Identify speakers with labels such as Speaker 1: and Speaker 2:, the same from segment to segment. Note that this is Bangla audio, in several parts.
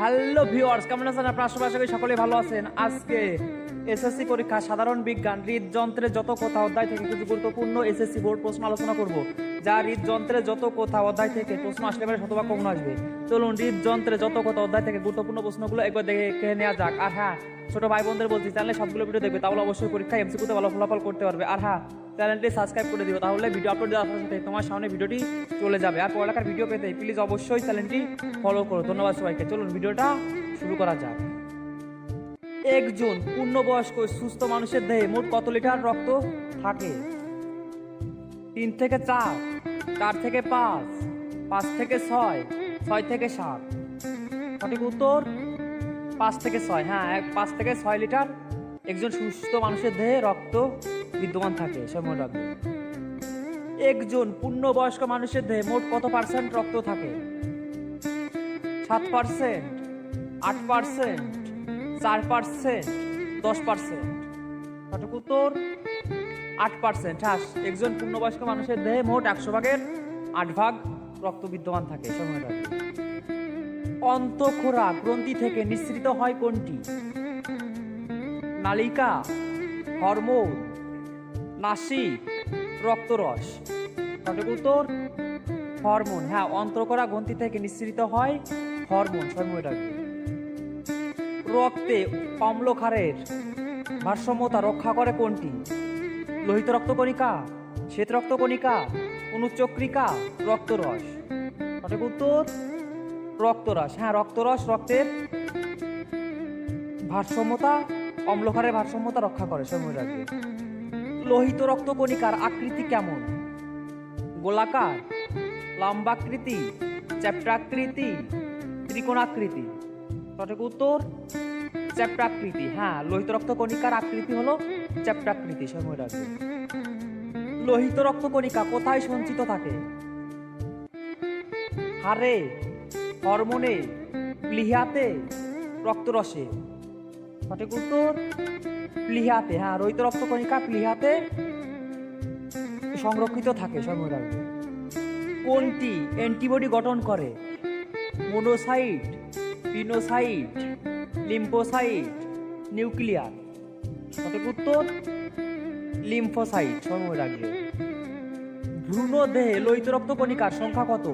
Speaker 1: হ্যালো ভিউয়ার্স কেমন আছেন আপনার? সবাই আশা করি সকলে ভালো আছেন। আজকে এসএসসি পরীক্ষা, সাধারণ বিজ্ঞান, হৃদযন্ত্রের যত কথা অধ্যায় থেকে কিছু গুরুত্বপূর্ণ এসএসসি বোর্ড প্রশ্ন আলোচনা করব, যা হৃদযন্ত্রের যত কথা অধ্যায় থেকে প্রশ্ন আসলে পরে শতভাগ কমন আসবে। চলুন, হৃদযন্ত্রের যত কথা অধ্যায় থেকে গুরুত্বপূর্ণ প্রশ্নগুলো একবার দেখে নেওয়া যাক। আর হ্যাঁ ছোট ভাই বোনদের বলছি, চ্যানেলে সবগুলো ভিডিও দেখবে, তাহলে অবশ্যই পরীক্ষায় এমসিকিউতে ভালো ফলাফল করতে পারবে। আর হ্যাঁ চ্যানেলটি সাবস্ক্রাইব করে দিও, তাহলে ভিডিও আপলোড দেওয়ার সাথে তোমার সামনে ভিডিওটি চলে যাবে। আর পড়ালেখার ভিডিও পেতে প্লিজ অবশ্যই চ্যানেলটি ফলো করো। ধন্যবাদ সবাইকে। চলুন ভিডিওটা শুরু করা যাক। একজন পূর্ণবয়স্ক সুস্থ মানুষের দেহে মোট কত লিটার রক্ত থাকে? তিন থেকে চার চার থেকে পাঁচ পাঁচ থেকে ছয় ছয় থেকে সাত। সঠিক উত্তর? পাঁচ থেকে ছয়। হ্যাঁ পাঁচ থেকে ছয় লিটার একজন সুস্থ মানুষের দেহে রক্ত বিদ্যমান থাকে, সময় রাখবে একজন পূর্ণবয়স্ক মানুষের দেহে মোট কত পার্সেন্ট রক্ত থাকে? সাত পার্সেন্ট আট পার্সেন্ট চার পার্সেন্ট দশ পার্সেন্ট সঠিক উত্তর? আট পার্সেন্ট হ্যাঁ একজন পূর্ণবয়স্ক মানুষের দেহে মোট একশো ভাগের আট ভাগ রক্ত বিদ্যমান থাকে, সময় রাখবে অন্তঃখোরা গ্রন্থি থেকে নিঃসৃত হয় কোনটি? নালিকা, হরমোন নাসিক রক্তরস। সঠিক উত্তর হরমোন হ্যাঁ অন্তঃকরা গ্রন্থি থেকে নিঃসৃত হয় হরমোন সময় রক্তে অম্লক্ষারের ভারসাম্যতা রক্ষা করে কোনটি? লোহিত রক্তকণিকা, শ্বেত রক্তকণিকা, অনুচক্রিকা, রক্তরস। সঠিক উত্তর রক্তরস হ্যাঁ রক্তরস রক্তের ভারসাম্যতা অম্লক্ষারের ভারসাম্যতা রক্ষা করে সময় রাখবে লোহিত রক্তকণিকার আকৃতি কেমন? গোলাকার, লম্বাকৃতি চ্যাপ্টাকৃতি ত্রিকোণাকৃতি। সঠিক উত্তর? চ্যাপ্টাকৃতি হ্যাঁ লোহিত রক্তকণিকার আকৃতি হলো চ্যাপ্টাকৃতি সময় রাখবে লোহিত রক্তকণিকা কোথায় সঞ্চিত থাকে? হাড়ে, হরমোনে প্লিহাতে রক্তরসে। সঠিক উত্তর প্লিহাতে হ্যাঁ রোহিত রক্তকণিকা প্লিহাতে সংরক্ষিত থাকে রাখবে কোনটি অ্যান্টিবডি গঠন করে মোনোসাইট পিনোসাইট লিম্ফোসাইট নিউক্লিয়ার সঠিক উত্তর লিম্ফোসাইট সময় রাখবে ভ্রূণ দেহে লোহিত রক্তকণিকার সংখ্যা কত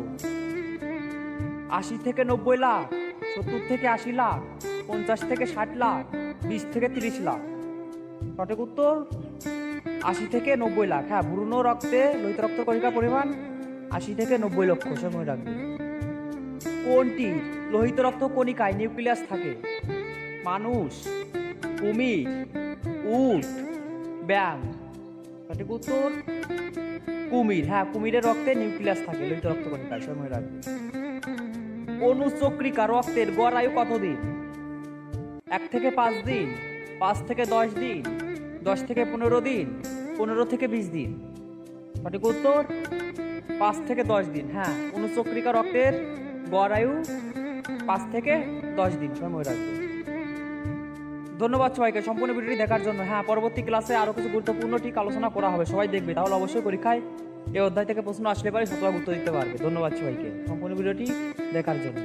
Speaker 1: আশি থেকে নব্বই লাখ সত্তর থেকে আশি লাখ পঞ্চাশ থেকে ষাট লাখ বিশ থেকে তিরিশ লাখ। সঠিক উত্তর? আশি থেকে নব্বই লাখ। হ্যাঁ ভ্রূণ রক্তে লোহিত রক্ত কণিকার পরিমাণ আশি থেকে নব্বই লক্ষ সময় রাখবে। কোনটি লোহিত রক্ত কণিকায় নিউক্লিয়াস থাকে? মানুষ, কুমির, উট ব্যাং সঠিক উত্তর? কুমির। হ্যাঁ কুমিরের রক্তে নিউক্লিয়াস থাকে, লোহিত রক্ত কণিকায় সময় রাখবে। অনুচক্রিকা রক্তের গড় আয়ু কতদিন? এক থেকে পাঁচ দিন, পাঁচ থেকে দশ দিন, দশ থেকে পনেরো দিন, পনেরো থেকে বিশ দিন। সঠিক উত্তর? পাঁচ থেকে দশ দিন হ্যাঁ। অনুচক্রিকা রক্তের গড় আয়ু পাঁচ থেকে দশ দিন, সময় রাখবে। ধন্যবাদ সবাইকে সম্পূর্ণ ভিডিওটি দেখার জন্য। হ্যাঁ পরবর্তী ক্লাসে আরও কিছু গুরুত্বপূর্ণ ঠিক আলোচনা করা হবে, সবাই দেখবে। তাহলে অবশ্যই পরীক্ষায় এই অধ্যায় থেকে প্রশ্ন আসলে পারে শতভাগ উত্তর দিতে পারবে। ধন্যবাদ সবাইকে, সম্পূর্ণ ভিডিওটি দেখার জন্য।